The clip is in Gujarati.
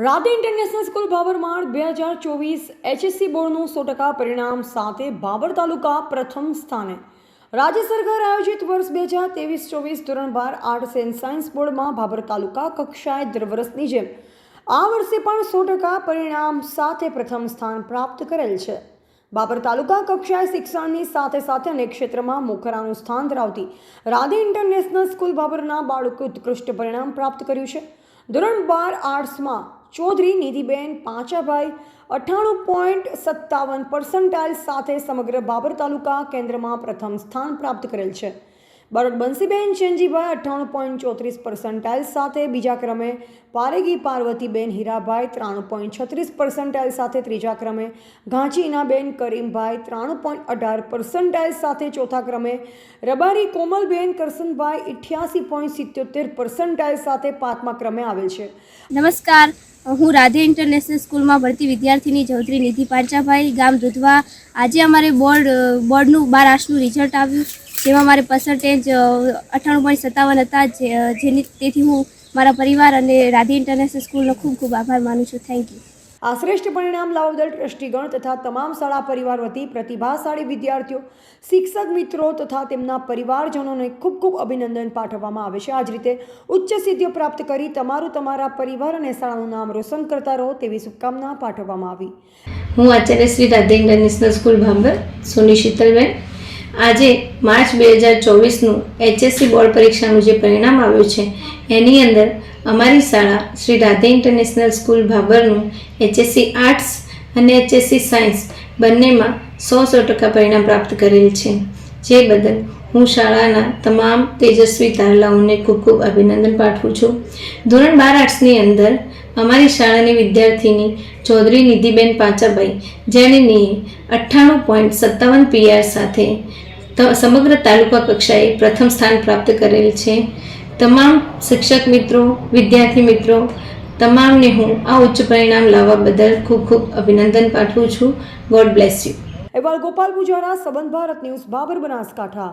રાધે ઇન્ટરનેશનલ સ્કૂલ બાબરમાળ બે હજાર ચોવીસ એચએસસી બોર્ડનું સો ટકા પરિણામ સાથે ભાબર તાલુકા પ્રથમ સ્થાને. રાજ્ય સરકાર આયોજિત વર્ષ બે હજાર ત્રેવીસ ચોવીસ ધોરણ બાર આર્ટ્સ એન્ડ સાયન્સ બોર્ડમાં બાબર તાલુકા કક્ષાએ દર વર્ષની જેમ આ વર્ષે પણ સો ટકા પરિણામ સાથે પ્રથમ સ્થાન પ્રાપ્ત કરેલ છે. બાબર તાલુકા કક્ષાએ શિક્ષણની સાથે સાથે અનેક ક્ષેત્રમાં મોખરાનું સ્થાન ધરાવતી રાધે ઇન્ટરનેશનલ સ્કૂલ બાબરના બાળકોએ ઉત્કૃષ્ટ પરિણામ પ્રાપ્ત કર્યું છે. ધોરણ બાર આર્ટ્સમાં ચૌધરી નિધિબેન પાંચાભાઈ, અઠ્ઠાણું પોઈન્ટ સત્તાવન પર્સન્ટાઇલ સાથે સમગ્ર બાબર તાલુકા કેન્દ્રમાં પ્રથમ સ્થાન પ્રાપ્ત કરેલ છે. બરોડ બંસીબેન ચેનજીભાઈ અઠ્ઠાણું પોઈન્ટ ચોત્રીસ પર્સન્ટાઇલ સાથે, બીજા ક્રમે પારેગી પાર્વતીબેન હીરાભાઈ ત્રાણું પોઈન્ટ છત્રીસ પર્સન્ટાઇલ સાથે, ત્રીજા ક્રમે ઘાંચીનાબેન કરીમભાઈ ત્રાણું પોઈન્ટ અઢાર પર્સન્ટાઇલ સાથે, ચોથા ક્રમે રબારી કોમલબેન કરસનભાઈ ઇઠ્યાસી પોઈન્ટ સિત્યોતેર પર્સન્ટાઇલ સાથે પાંચમા ક્રમે આવેલ છે. નમસ્કાર હું રાધે ઇન્ટરનેશનલ સ્કૂલમાં ભણતી વિદ્યાર્થીની ચૌધરી નિધિ પાંચાભાઈ ગામ દુધવા. આજે અમારે બોર્ડ બોર્ડનું બાર આર્ટ્સનું રિઝલ્ટ આવ્યું, જેમાં મારે પર્સન્ટેજ અઠ્ઠાણું પોઈન્ટ સત્તાવન હતા જેની, તેથી હું મારા પરિવાર અને રાધે ઇન્ટરનેશનલ સ્કૂલનો ખૂબ ખૂબ આભાર માનું છું. થેન્ક યુ આ શ્રેષ્ઠ પરિણામ લાવવા બદલ ટ્રસ્ટીગણ તથા તમામ શાળા પરિવાર વતી પ્રતિભાશાળી વિદ્યાર્થીઓ, શિક્ષક મિત્રો તથા તેમના પરિવારજનોને ખૂબ ખૂબ અભિનંદન પાઠવવામાં આવે છે. આ જ રીતે ઉચ્ચ સિદ્ધિઓ પ્રાપ્ત કરી તમારું તમારા પરિવાર અને શાળાનું નામ રોશન કરતા રહો તેવી શુભકામના પાઠવવામાં આવી. હું આચાર્ય શ્રી રાધે ઇન્ટરનેશનલ સ્કૂલ ભાંભર, સોની શીતલબેન. આજે માર્ચ બે હજાર ચોવીસનું એચએસસી બોર્ડ પરીક્ષાનું જે પરિણામ આવ્યું છે, એની અંદર અમારી શાળા શ્રી રાધે ઇન્ટરનેશનલ સ્કૂલ ભાભરનું એચએસસી આર્ટ્સ અને એચએસસી સાયન્સ બંનેમાં સો સો ટકા પરિણામ પ્રાપ્ત કરેલ છે. જે બદલ હું શાળાના તમામ તેજસ્વી તારલાઓને ખૂબ ખૂબ અભિનંદન પાઠવું છું. ધોરણ બાર આર્ટ્સની અંદર અમારી શાળાની વિદ્યાર્થીની ચૌધરી નિધિબેન પાંચાભાઈ જેણીની અઠ્ઠાણું પોઈન્ટ સત્તાવન પીઆર સાથે સમગ્ર તાલુકા કક્ષાએ પ્રથમ સ્થાન પ્રાપ્ત કરેલ છે. તમામ શિક્ષક મિત્રો, વિદ્યાર્થી મિત્રો, તમામને હું આ ઉચ્ચ પરિણામ લાવવા બદલ ખૂબ ખૂબ અભિનંદન પાઠવું છું. ગોડ બ્લેસ યુ અહેવાલ ગોપાલ પૂજારા, સંબંધ ભારત ન્યૂઝ, બાબર બનાસકાંઠા.